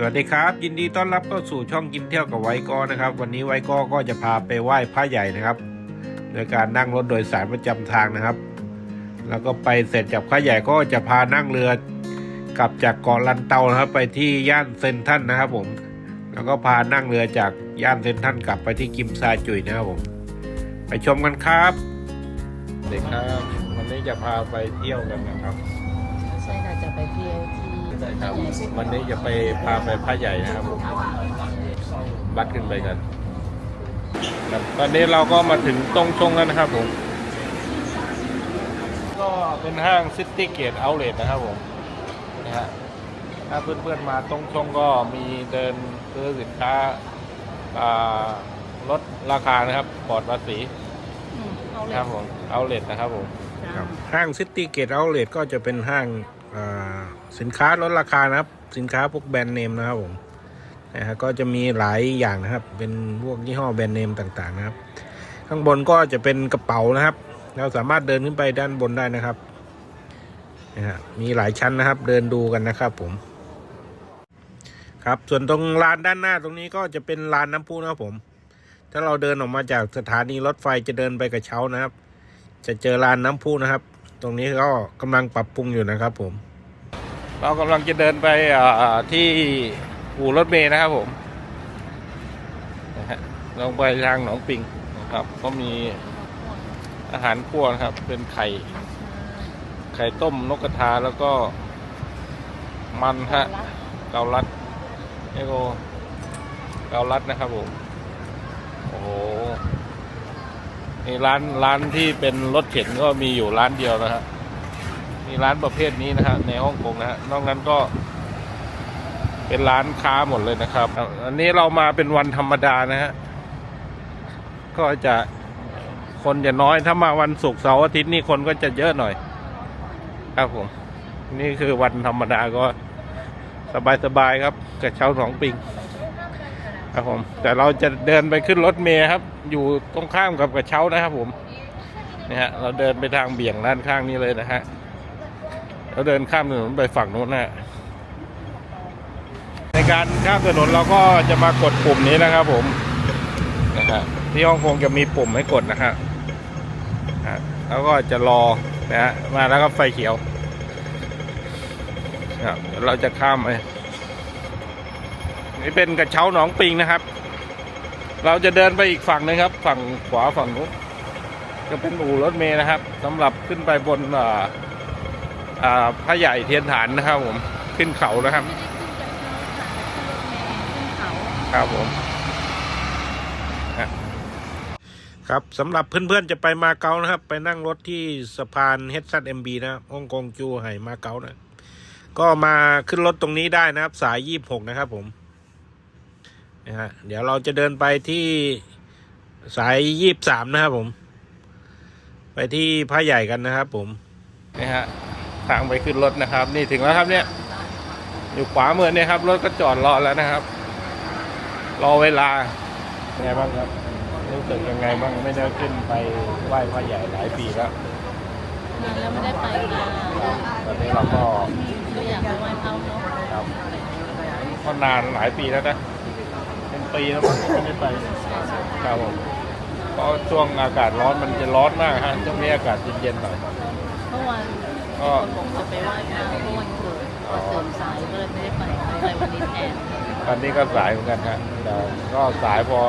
สวัสดีครับ ยินดีต้อนรับเข้าสู่ช่องกินเที่ยวกับไวกอนะครับ วันนี้ไวกอก็จะพาไปไหว้พระใหญ่นะครับ โดยการนั่งรถโดยสารประจำทางนะครับ แล้วก็ไปเสร็จจากพระใหญ่ก็จะพานั่งเรือกลับจากเกาะลันเตานะครับไปที่ย่านเซนทรันนะครับผมแล้วก็พานั่งเรือจากย่านเซนทรันกลับไปที่กิมซาจุยนะครับผม ไปชมกันครับเด็กครับวันนี้จะพาไปเที่ยวกันนะครับ ใช่ค่ะจะไปเที่ยวที่ ครับ วันนี้จะไปพาไปพระใหญ่นะครับผมบัสขึ้นไปกันครับตอนนี้เราก็มาถึงตรงชงแล้วนะครับผม ก็เป็นห้างซิตี้เกตเอาเล t นะครับผมนะฮะถ้าเพื่อนๆมาตรงชงก็มีเดินซื้อสินค้าอ่าลดราคานะครับปลอดภาษีอืมเอาเลยครับผมเอาเล t นะครับผมจ้าห้างซิตี้เกตเอาเล t ก็จะเป็นห้างอ่า สินค้าลดราคานะครับ สินค้าพวกแบรนด์เนมนะครับผมนะฮะก็จะมีหลายอย่างนะครับ เป็นพวกยี่ห้อแบรนด์เนมต่างๆนะครับ ข้างบนก็จะเป็นกระเป๋านะครับ เราสามารถเดินขึ้นไปด้านบนได้นะครับนะฮะมีหลายชั้นนะครับ เดินดูกันนะครับผม ครับส่วนตรงลานด้านหน้าตรงนี้ก็จะเป็นลานน้ำพุนะครับผม ถ้าเราเดินออกมาจากสถานีรถไฟจะเดินไปกระเช้านะครับ จะเจอลานน้ำพุนะครับ ตรงนี้ก็กำลังปรับปรุงอยู่นะครับผม เรากำลังจะเดินไปที่อู่รถเมย์นะครับผมนะฮะลงไปทางหนองปิงนะครับ ก็มีอาหารคั่วนะครับ เป็นไข่ ไข่ต้มนกกระทาแล้วก็มันฮะเกาลัดเอโกเกาลัดนะครับผมโอ้โหนี่ร้านร้านที่เป็นรถเข็นก็มีอยู่ร้านเดียวนะฮะ มีร้านประเภทนี้นะฮะในฮ่องกงนะฮะนอกนั้นก็เป็นร้านค้าหมดเลยนะครับ อันนี้เรามาเป็นวันธรรมดานะฮะ ก็จะคนจะน้อย ถ้ามาวันศุกร์เสาร์อาทิตย์นี่คนก็จะเยอะหน่อย ครับผม นี่คือวันธรรมดาก็สบายๆครับกระเช้าสองปิง ครับผม แต่เราจะเดินไปขึ้นรถเมล์ครับ อยู่ตรงข้ามกับกระเช้านะครับผม นี่ฮะ เราเดินไปทางเบี่ยงด้านข้างนี้เลยนะฮะ เราเดินข้ามถนนไปฝั่งโน้นนะฮะในการข้ามถนนเราก็จะมากดปุ่มนี้นะครับ ผมนะฮะที่ฮ่องกงจะมีปุ่มให้กดนะฮะฮะแล้วก็จะรอนะฮะมาแล้วก็ไฟเขียวครับเราจะข้ามไปนี่เป็นกระเช้าหนองปิงนะครับ เราจะเดินไปอีกฝั่งหนึงครับ ฝั่งขวาฝั่งนู้นจะเป็นอู่รถเมล์นะครับสำหรับขึ้นไปบนอ่า พระใหญ่เทียนฐานนะครับผมขึ้นเขานะครับครับผมครับครับสำหรับเพื่อนๆจะไปมาเก๊านะครับ ไปนั่งรถที่สะพานเฮดซัตเอ็มบีนะฮ่องกงจูไห่มาเก๊านะก็มาขึ้นรถตรงนี้ได้นะครับ สายยี่บหกนะครับผมนะฮะเดี๋ยวเราจะเดินไปที่สายยี่บสามนะครับผม ไปที่พระใหญ่กันนะครับผมนี่ฮะ ทางไปขึ้นรถนะครับ นี่ถึงแล้วครับเนี่ย อยู่ขวามือเนี่ยครับ รถก็จอดรอแล้วนะครับ รอเวลาไงบ้างครับรู้สึกยังไงบ้างไม่ได้ขึ้นไปไหว้พระใหญ่หลายปีแล้วนานแล้วไม่ได้ไปมาตอนนี้เราก็ก็อยากไปไหว้เขาเนาะครับก็นานหลายปีแล้วนะเป็นปีแล้วมั้งที่ไม่ได้ไปครับผมเพราะช่วงอากาศร้อนมันจะร้อนมากฮะช่วงนี้อากาศเย็นๆหน่อยเมื่อวานก็ผมจะไปไหว้พระเมื่อวันเกิดก็ตื่นสายก็เลยไม่ได้ไปไปวันนี้แทนตอนนี้ก็สายเหมือนกันฮะแต่ก็สายพอ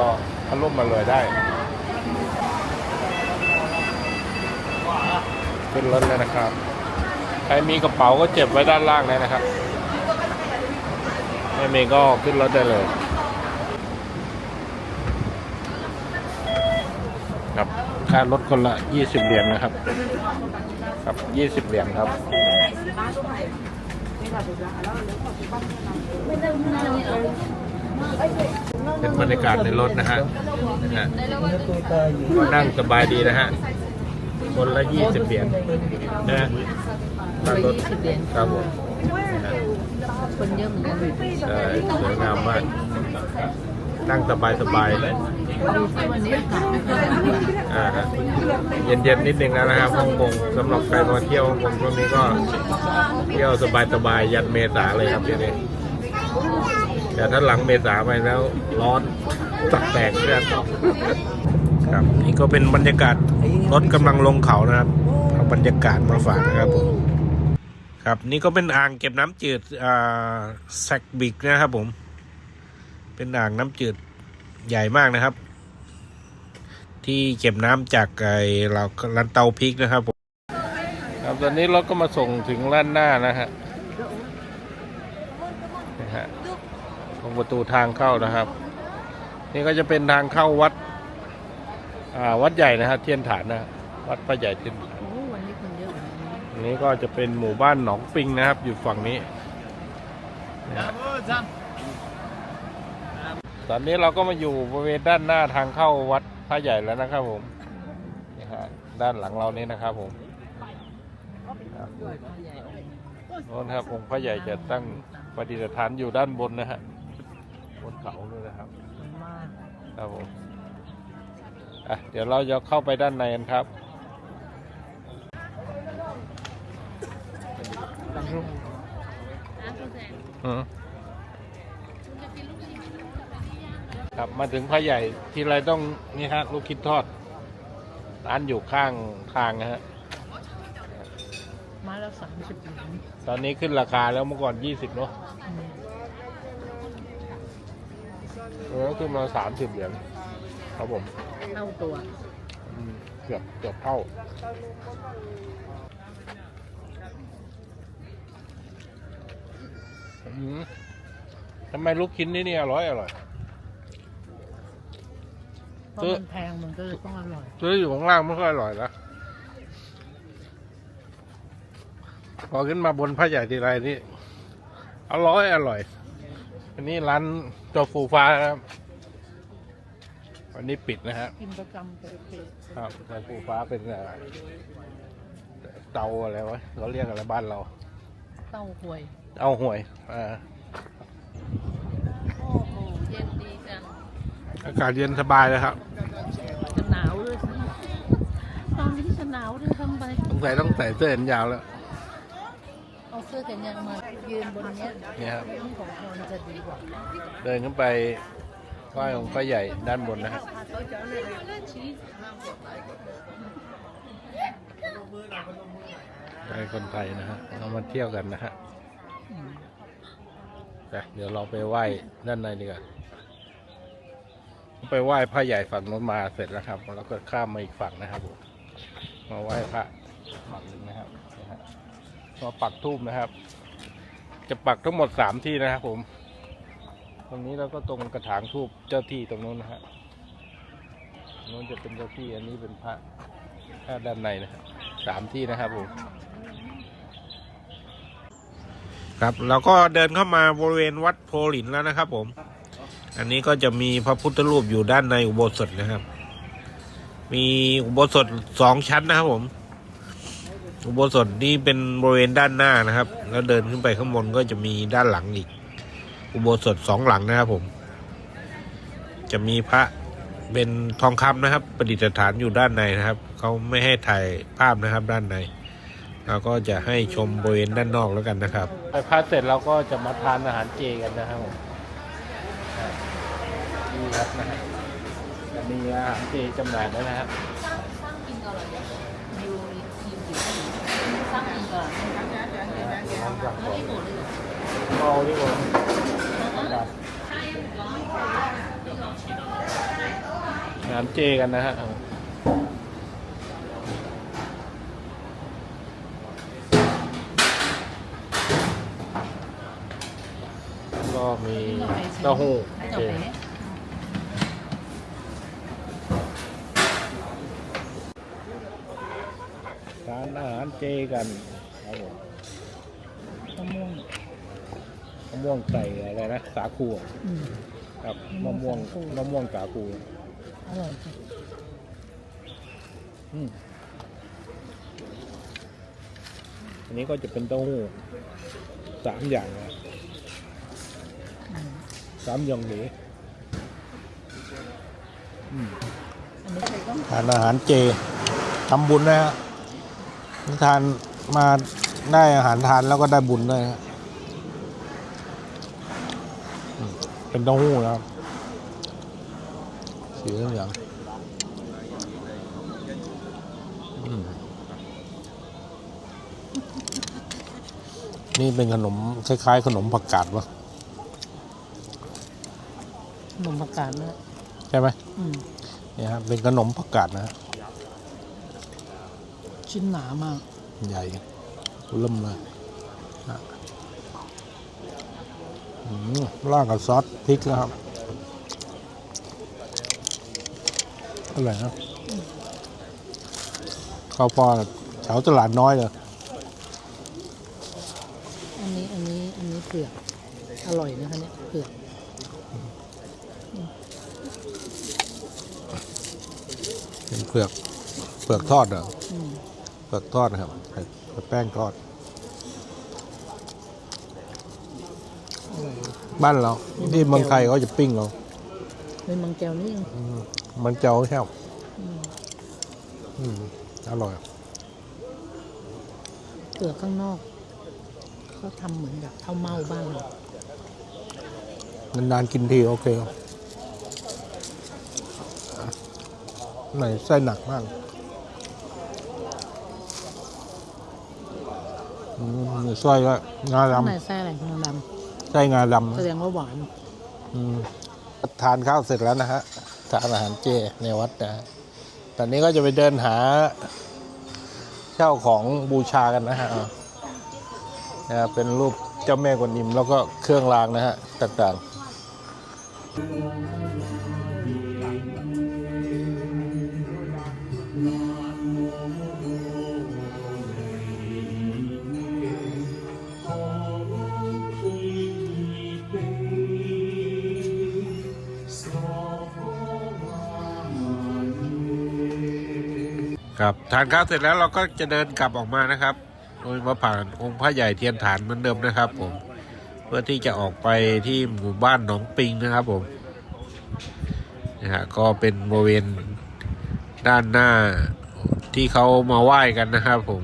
ทะลุมาเลยได้ขึ้นรถเลยนะครับ ใครมีกระเป๋าก็เจ็บไว้ด้านล่างเลยนะครับไม่มีก็ขึ้นรถได้เลยครับค่ารถคนละ 20 เหรียญนะครับ ครับ20เหรียญครับเป็นบรรยากาศในรถนะฮะนะฮะก็นั่งสบายดีนะฮะคนละ20เหรียญนะฮะค่ารถครับผมคนเยอะเหมือนกันใช่สวยงามมากนั่งสบายสบายเลย อากาศไม่ค่อยดีอ่าฮะเย็นๆนิดนึงแล้วนะครับฮ่องกงสำหรับใครมาเที่ยวฮ่องกงช่วงนี้ก็เที่ยวสบายๆยันเมษาเลยครับเดี๋ยนี้แต่ถ้าหลังเมษาไปแล้วร้อนตักแตกเพื่อนครับนี่ก็เป็นบรรยากาศรถกำลังลงเขานะครับเอาบรรยากาศมาฝากนะครับผมครับนี่ก็เป็นอ่างเก็บน้ำจืดอ่าแซกบิกนะครับผม เป็นอ่างน้ำจืดใหญ่มากนะครับ ที่เก็บน้ำจากไอ้เราลันเตาพริกนะครับผมครับตอนนี้รถก็มาส่งถึงล้านหน้านะฮะนะฮะตรงประตูทางเข้านะครับ นี่ก็จะเป็นทางเข้าวัดอ่าวัดใหญ่นะฮะเทียนฐานนะวัดพระใหญ่เทียนฐานอ้วันนี้คนเยอะกว่านี้อันนี้ก็จะเป็นหมู่บ้านหนองปิงนะครับ อยู่ฝั่งนี้นะฮะตอนนี้เราก็มาอยู่บริเวณด้านหน้าทางเข้าวัด พระใหญ่แล้วนะครับผมนี่ฮะด้านหลังเรานี้นะครับผมครับพ่อใหญ่องค์โน้นครับองค์พระใหญ่จะตั้งประดิษฐานอยู่ด้านบนนะฮะบนเขาเลยนะครับสวยมากครับผมอะเดี๋ยวเราจะเข้าไปด้านในกันครับอืม ครับมาถึงพระใหญ่ที่ไรต้องนี่ฮะลูกคิดทอด ร้านอยู่ข้างทางนะฮะมาแล้วสามสิบเหรียญตอนนี้ขึ้นราคาแล้วเมื่อก่อนยี่สิบเนาะอืมเออขึ้นมาสามสิบเหรียญครับผม เท่าตัว อืมเกือบเกือบเท่า อืมทำไมลูกชิ้นนี่นี่อร่อยอร่อย เพราะมันแพงมันก็เลยต้องอร่อยซื้ออยู่ข้างล่างไม่ค่อยอร่อยนะพอขึ้นมาบนพระใหญ่ทีไรนี่อร่อยอร่อย อันนี้ร้านโจฟูฟ้านะครับวันนี้ปิดนะฮะกินประจำเลยเพครับโจฟูฟ้าเป็นอะไรเตาอะไรวะเราเรียกอะไรบ้านเรา เต้าหวยเอาห่วยอ่า โอ้โหเย็นดีจัง อากาศเย็นสบายเลยครับจะหนาวด้วยสิตอนนี้จะหนาวด้วยทำไปสงสัยต้องใส่เสื้อแขนยาวแล้ว เอาเสื้อแขนยาวมายืนบนเนี้ยเนี่ยครับนี่ของพรจะดีกว่าเดินขึ้นไปไหว้องค์พระใหญ่ด้านบนนะฮะให้คนไทยนะฮะเรามาเที่ยวกันนะฮะอืมไปเดี๋ยวเราไปไหว้ด้านในดีกว่า ไปไหว้พระใหญ่ฝั่งโน้นมาเสร็จแล้วครับแล้วก็ข้ามมาอีกฝั่งนะครับผมมาไหว้พระฝั่งหนึงนะครับมาปักทูบนะครับ จะปักทั้งหมดสามที่นะครับผม ตรงนี้เราก็ตรงกระถางทูบเจ้าที่ตรงนู้นนะฮะนู้นจะเป็นเจ้าที่อันนี้เป็นพระแค่ด้านในนะครับสามที่นะครับผมครับเราก็เดินเข้ามาบริเวณวัดโพลินแล้วนะครับผม อันนี้ก็จะมีพระพุทธรูปอยู่ด้านในอุโบสถนะครับ มีอุโบสถสองชั้นนะครับผม อุโบสถนี้เป็นบริเวณด้านหน้านะครับ แล้วเดินขึ้นไปข้างบนก็จะมีด้านหลังอีก อุโบสถสองหลังนะครับผม จะมีพระเป็นทองคำนะครับ ประดิษฐานอยู่ด้านในนะครับ เขาไม่ให้ถ่ายภาพนะครับด้านในเราก็จะให้ชมบริเวณด้านนอกแล้วกันนะครับไปพักเสร็จเราก็จะมาทานอาหารเจกันนะครับผม นี่ครับนะฮะจะมีอาหารเจจำหน่ายแล้วนะฮะสร้างกินก่อนเหรอยูทีมสีสร้างกินก่อนลองสั่งแล้ก่วอนที่หมดเลยเราดีกว่าอาหารเจกันนะฮะก็มีเต้าหู้ให้เจ จบไหม ทานอาหาร เจกันครับผมมะม่วงมะม่วงใส่อะไรนะสาคูอะอืม ครับมะมะม่ม่ววงงสาคู มะม่วงสาคูอร่อยจังอืมอันนี้ก็จะเป็นเต้าหู้สามอย่างนะอืมสามอย่างหรืออืมอันนี้ใครต้องทานอาหารเจทำบุญนะฮะ ทานมาได้อาหารทานแล้วก็ได้บุญด้วยฮะอืมเป็นเต้าหู้นะครับสีเหลืองอืมนี่เป็นขนมคล้ายๆ ขนมผักกาดวะขนมผักกาดนะ ใช่ไหมอืมเนี่ยครับเป็นขนมผักกาดนะฮะ ชิ้นหนามาก ใหญ่เริ่มเลยนะอืมราดกับซอสพริกแล้วครับอร่อยนะข้าวพอแถวตลาดน้อยเลยอันนี้อันนี้อันนี้เผือกอร่อยนะคะเนี่ยเผือกเป็นเผือกเผือกทอดเหรอ อืมเผือกทอดนะครับใส่แป้งทอดอร่อยบ้านเราที่เมืองไทยเขาจะปิ้งเราเป็นมังแก้วนี่เองอืมมันเจ้าแค่วอืมอืมอร่อยเปลือกข้างนอกเขาทำเหมือนแบบข้าวเม่าบ้านเรานานๆกินทีโอเคไหนไส้หนักมาก อืมไส้ก็งาข้างในดำไส้อะไรข้างดไส้งาดำำนะแสดงว่าหวาน อืมทานข้าวเสร็จแล้วนะฮะทานอาหารเจในวัดนะฮะตอนนี้ก็จะไปเดินหา เช่าของบูชากันนะฮะนะครับเป็นรูปเจ้าแม่กวนอิมแล้วก็เครื่องรางนะฮะต่างๆ ครับทานข้าวเสร็จแล้วเราก็จะเดินกลับออกมานะครับ โดยมาผ่านองค์พระใหญ่เทียนฐานเหมือนเดิมนะครับผมเพื่อที่จะออกไปที่หมู่บ้านหนองปิงนะครับผมนะฮะก็เป็นบริเวณด้านหน้าที่เขามาไหว้กันนะครับผม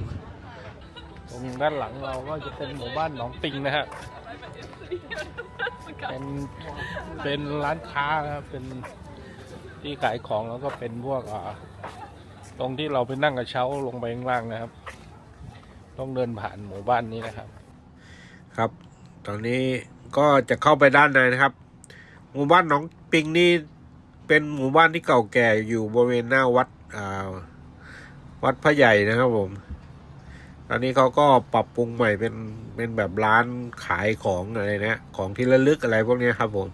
ตรงด้านหลังเราก็จะเป็นหมู่บ้านหนองปิงนะฮะเป็นเป็นร้านค้านะครับเป็นที่ขายของแล้วก็เป็นพวกอ่า ตรงที่เราไปนั่งกระเช้าลงไปข้างล่างนะครับ ต้องเดินผ่านหมู่บ้านนี้นะครับ ครับ ตอนนี้ก็จะเข้าไปด้านในนะครับ หมู่บ้านหนองปิงนี่เป็นหมู่บ้านที่เก่าแก่อยู่บริเวณหน้าวัดอ่าวัดพระใหญ่นะครับผม ตอนนี้เขาก็ปรับปรุงใหม่เป็นเป็นแบบร้านขายของอะไรนะของที่ระลึกอะไรพวกนี้ครับผม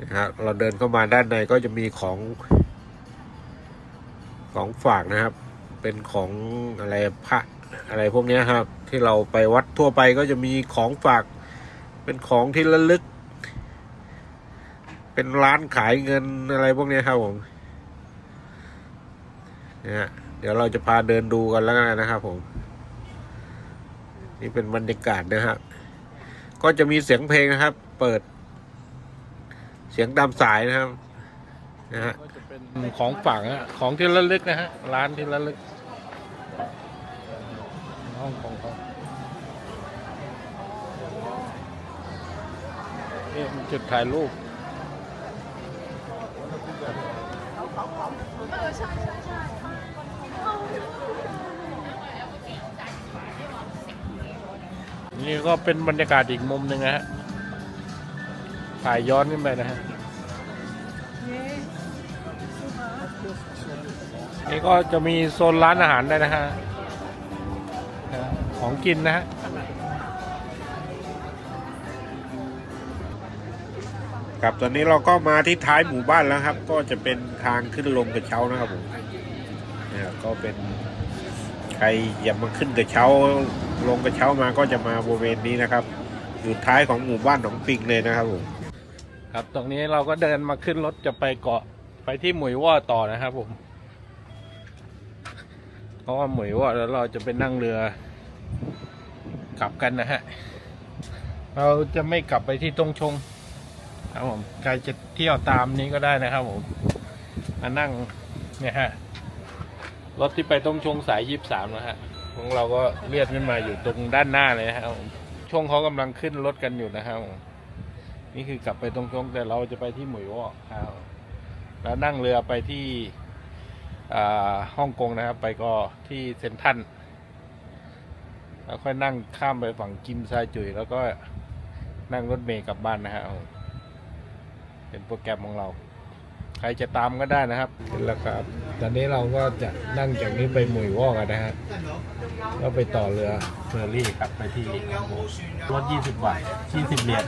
นะฮะเราเดินเข้ามาด้านในก็จะมีของ ของฝากนะครับ เป็นของอะไรพระอะไรพวกนี้ครับ ที่เราไปวัดทั่วไปก็จะมีของฝาก เป็นของที่ระลึก เป็นร้านขายเงินอะไรพวกนี้ครับผมนะเดี๋ยวเราจะพาเดินดูกันแล้วกันนะครับผม นี่เป็นบรรยากาศนะครับก็จะมีเสียงเพลงนะครับ เปิด เสียงตามสายนะครับนะฮะ เป็นของฝากนะของที่ระลึกนะฮะ ร้านที่ระลึก ห้องของเขานี่เป็นจุดถ่ายรูปนี่ก็เป็นบรรยากาศอีกมุมหนึ่งนะฮะถ่ายย้อนขึ้นไปนะฮะ นี่ก็จะมีโซนร้านอาหารได้วยนะฮะนะของกินนะฮะครับตอนนี้เราก็มาที่ท้ายหมู่บ้านแล้วครับ ก็จะเป็นทางขึ้นลงกระเช้านะครับผมเนี่ยก็เป็นใครอยากมาขึ้นกระเช้าลงกระเช้ามาก็จะมาบริเวณนี้นะครับ อยู่ท้ายของหมู่บ้านหนองปิงเลยนะครับผมครับตรงนี้เราก็เดินมาขึ้นรถจะไปเกาะ ไปที่หมุยว่าต่อนะครับผม เพราะว่าหมุยว่าแล้วเราจะไปนั่งเรือ กลับกันนะฮะ เราจะไม่กลับไปที่ตรงชง ครับผมใครจะเที่ยวตามนี้ก็ได้นะครับผม มานั่งเนี่ยฮะ รถที่ไปตรงชงสายยี่สามนะฮะของเราก็เลียดขึ้นมาอยู่ตรงด้านหน้าเลยนะครับช่วงเขากำลังขึ้นรถกันอยู่นะครับ นี่คือกลับไปตรงๆแต่เราจะไปที่หมวยวอกครับ แล้วนั่งเรือไปที่ฮ่องกงนะครับ ไปก็ที่เซนทันแล้วค่อยนั่งข้ามไปฝั่งกิมซาจุย แล้วก็นั่งรถเมล์กลับบ้านนะฮะเป็นโปรแกรมของเรา ใครจะตามก็ได้นะครับเป็นแล้วครับ ตอนนี้เราก็จะนั่งจากนี้ไปหมุยวอกันนะฮะก็ไปต่อเรือเฟอร์รี่กลับไปที่รถ 20 บาท 20 เหรียญ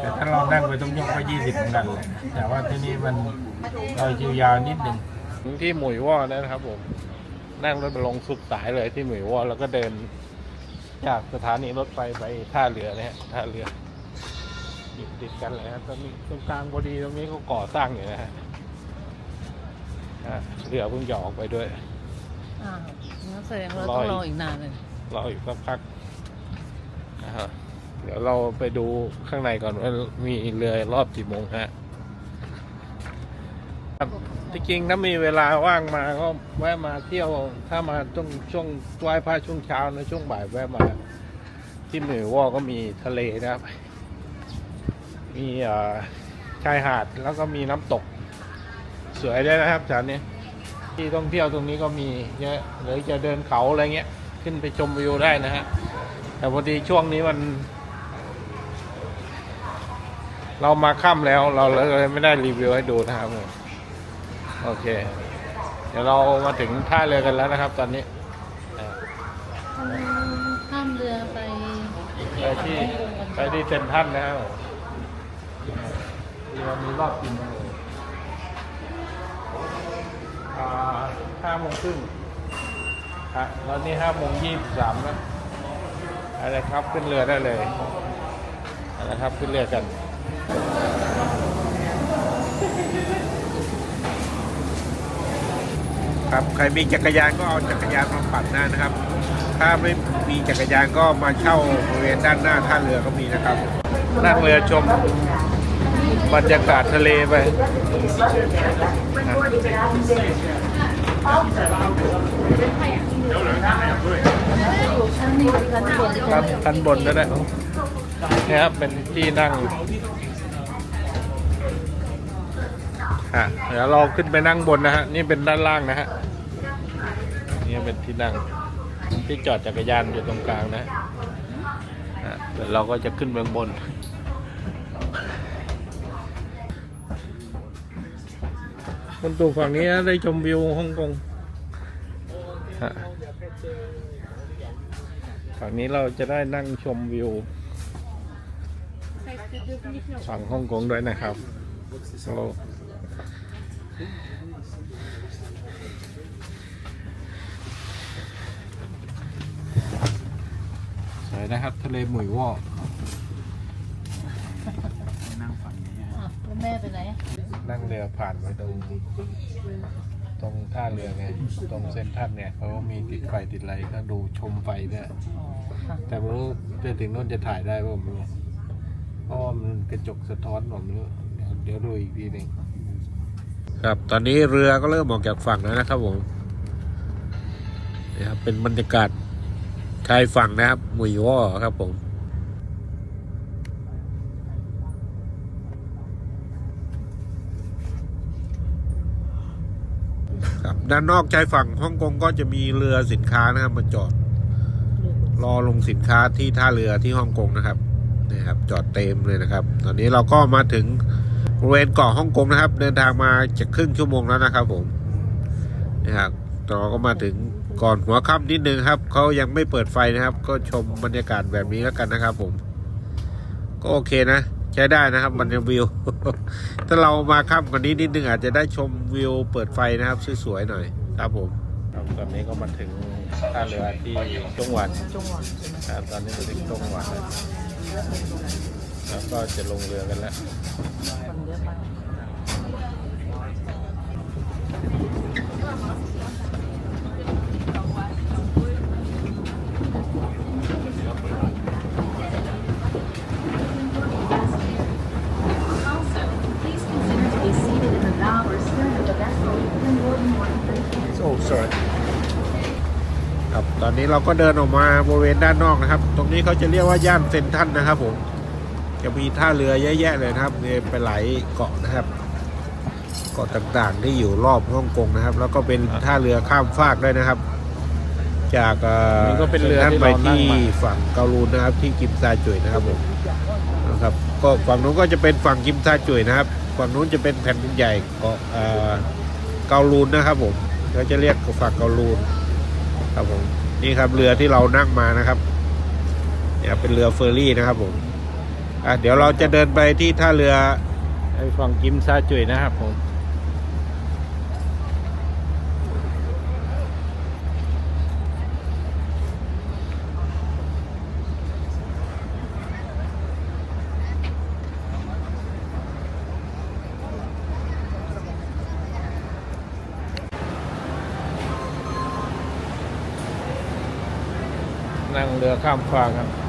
แต่ถ้าเรานั่งไปต้องยกไป20เหมือนกันเลยแต่ว่าที่นี่มันเราคิวยาวนิดหนึ่งที่หมุยวอกนะครับผม นั่งรถลงสุดสายเลยที่หมุยวอกแล้วก็เดิน จากสถานีรถไฟไปท่าเรือนะฮะท่าเรืออยู่ติดกันเลยครับตรงนี้ตรงกลางพอดีตรงนี้เขาก่อสร้างอยู่นะฮะอะเรือเพิ่งจะออกไปด้วยอ้าวงั้นแสดงว่าเราต้องรออีกนานเลยรออีกสักพักนะฮะ เดี๋ยวเราไปดูข้างในก่อนว่ามีเรือรอบกี่โมงฮะครับที่จริงถ้ามีเวลาว่างมาก็แวะมาเที่ยว ถ้ามาช่วงช่วงไหว้พระช่วงเช้านะช่วงบ่ายแวะมา ที่หมือว่าก็มีทะเลนะครับ มีชายหาดแล้วก็มีน้ำตก สวยด้วยนะครับจานนี้ที่ท่องเที่ยวตรงนี้ก็มีเยอะหรือจะเดินเขาอะไรเงี้ย ขึ้นไปชมวิวได้นะฮะแต่พอดีช่วงนี้มัน เรามาค่ำแล้วเราเลยไม่ได้รีวิวให้ดูนะครับผมโอเค เดี๋ยวเรามาถึงท่าเรือกันแล้วนะครับ ตอนนี้อ่าข้ามเรือไปไปที่ไปที่เซนทรันนะครับผมเรือมีรอบกินเลยอ่าห้าโมงครึ่งฮะแล้วนี่ห้าโมงยี่สิบสามนะอะไรครับขึ้นเรือได้เลยเอะไรครับขึ้นเรือกัน ครับใครมีจักรยานก็เอาจักรยานมาปั่นได้นะครับ ถ้าไม่มีจักรยานก็มาเช่าบริเวณด้านหน้าท่าเรือก็มีนะครับนั่งเรือชมบรรยากาศทะเลไปครับชั้นบนก็ได้นี่ครับเป็นที่นั่ง อะเดี๋ยวเราขึ้นไปนั่งบนนะฮะ นี่เป็นด้านล่างนะฮะ นี่เป็นที่นั่ง ที่จอดจักรยานอยู่ตรงกลางนะอะเดี๋ยวเราก็จะขึ้นเบื้องบน คนตูฝั่งนี้ได้ชมวิวฮ่องกงฮะฝั่งนี้เราจะได้นั่งชมวิวฝั่งฮ่องกงด้วยนะครับเรา สวยนะครับ ทะเลหมุยวอกอ้าวแล้วแม่ไปไหนอะนั่งเรือผ่านไปตรงตรงท่าเรือไงตรงเส้นท่านเนี่ยเขามีติดไฟติดอะไรก็ดูชมไฟเนี่ยอ๋อค่ะแต่ไม่รู้จะถึงโน่นจะถ่ายได้ป่ะผมไม่รู้เพราะว่ามันกระจกสะท้อนผมไม่รู้เดี๋ยวเดี๋ยวดูอีกทีหนึ่ง ครับตอนนี้เรือก็เริ่มออกจากฝั่งแล้วนะครับผมนี่ครับเป็นบรรยากาศชายฝั่งนะครับหมุยว่อครับผมครับด้านนอกชายฝั่งฮ่องกงก็จะมีเรือสินค้านะครับมาจอด รอลงสินค้าที่ท่าเรือที่ฮ่องกงนะครับนี่ครับ จอดเต็มเลยนะครับ ตอนนี้เราก็มาถึง บริเวณเกาะฮ่องกงนะครับ เดินทางมาจะครึ่งชั่วโมงแล้วนะครับ ผมนี่ครับเราก็มาถึงก่อนหัวค่ำนิดนึงครับเขายังไม่เปิดไฟนะครับ ก็ชมบรรยากาศแบบนี้แล้วกันนะครับ ผม ก็โอเคนะใช้ได้นะครับบรรยากาศวิว ถ้าเรามาค่ำกว่านี้นิดนึงอาจจะได้ชมวิวเปิดไฟนะครับสวยๆหน่อยครับผมครับตอนนี้ก็มาถึงท่าเรือที่จงหวัดจงหวัดใช่ไหมครับตอนนี้มาถึงจงหวัด แล้วแล้วก็จะลงเรือกันแล้วคนเยอะมากโอ้ sorry ครับตอนนี้เราก็เดินออกมาบริเวณด้านนอกนะครับ ตรงนี้เขาจะเรียกว่าย่านเซนทรันนะครับผม จะมีท่าเรือเยอะแยะเลยนะครับเนี่ยไปหลายเกาะนะครับเกาะต่างๆ ที่อยู่รอบฮ่องกงนะครับ แล้วก็เป็นท่าเรือข้ามฟากด้วยนะครับ จากเอ่อนี่ก็เป็นเรือที่ไปเรานั่งที่มาฝั่งเกาลูนนะครับ ที่กิมซาจุยนะครับผมนะครับ ก็ฝั่งนู้นก็จะเป็นฝั่งกิมซาจุยนะครับ ฝั่งนู้นจะเป็นแผ่นดินใหญ่เกาะเอ่อเกาลูนนะครับผมเขาจะเรียกฝั่งเกาลูนครับผมนี่ครับเรือที่เรานั่งมานะครับเนี่ยเป็นเรือเฟอร์รี่นะครับผมอะ เดี๋ยวเราจะเดินไปที่ท่าเรือไอ้ฝั่งกิมซาจุยนะครับผม นั่งเรือข้ามฟากครับ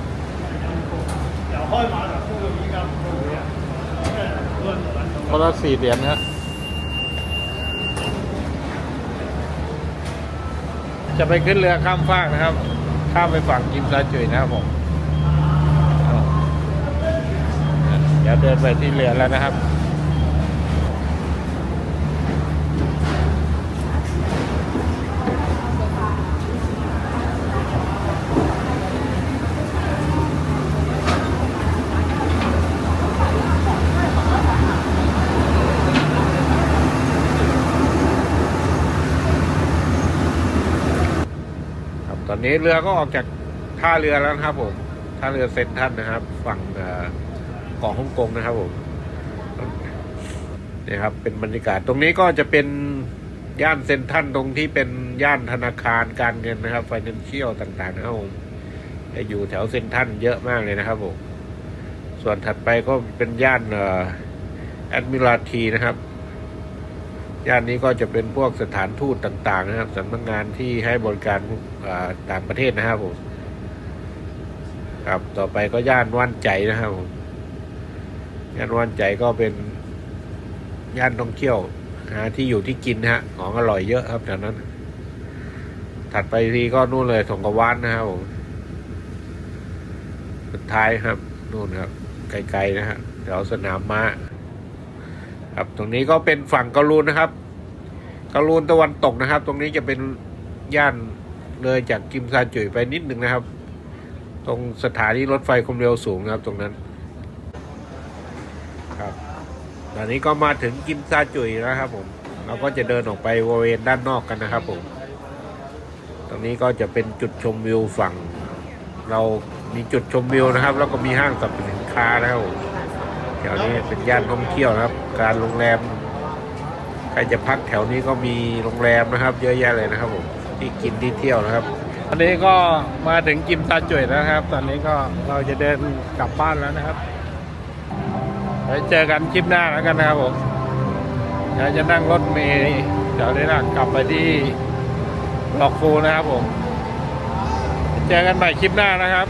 คนละสี่เหรียญฮะจะไปขึ้นเรือข้ามฟากนะครับ ข้ามไปฝั่งกิมซาจุยนะครับผมเอาเดี๋ยวเดินไปที่เรือแล้วนะครับ อนนี้เรือก็ออกจากท่าเรือแล้วนะครับผมท่าเรือเซนทันนะครับ ฝั่งเกาะฮ่องกงนะครับผมนี่ครับเป็นบรรยากาศตรงนี้ก็จะเป็นย่านเซนทันตรงที่เป็นย่านธนาคารการเงินนะครับไฟแนนเชียลต่างๆนะครับผมอยู่แถวเซนทันเยอะมากเลยนะครับผมส่วนถัดไปก็เป็นย่านแอดมิราทีนะครับ ย่านนี้ก็จะเป็นพวกสถานทูตต่าง ๆ นะครับสำนักงานที่ให้บริการต่างประเทศนะครับผมครับต่อไปก็ย่านว่านใจนะครับผมย่านว่านใจก็เป็นย่านท่องเที่ยวหาที่อยู่ที่กินนะฮะของอร่อยเยอะครับแถวนั้น ถัดไปทีก็นู่นเลยถงกวานนะครับผมสุดท้ายครับนู่นครับ ไกลๆนะฮะแถวสนามม้า ครับตรงนี้ก็เป็นฝั่งกาลูนนะครับกาลูนตะวันตกนะครับ ตรงนี้จะเป็นย่านเลยจากกิมซาจุยไปนิดหนึ่งนะครับ ตรงสถานีรถไฟความเร็วสูงนะครับตรงนั้นครับตอนนี้ก็มาถึงกิมซาจุยแล้วครับผมเราก็จะเดินออกไปบริเวณด้านนอกกันนะครับผม ตรงนี้ก็จะเป็นจุดชมวิวฝั่ง เรามีจุดชมวิวนะครับ แล้วก็มีห้างสรรพสินค้านะครับผม ถวนี้เป็นย่านท่องเที่ยวนะครับ การโรงแรมใครจะพักแถวนี้ก็มีโรงแรมนะครับ เยอะแยะเลยนะครับผมที่กินที่เที่ยวนะครับ ตอนนี้ก็มาถึงกิมซาจุยแล้วนะครับ ตอนนี้ก็เราจะเดินกลับบ้านแล้วนะครับไว้เจอกันคลิปหน้าแล้วกันนะครับผมเดี๋ยวจะนั่งรถเมล์เดี๋ยวนี้นะกลับไปที่หลอกฟูนะครับผม เจอกันใหม่คลิปหน้านะครับ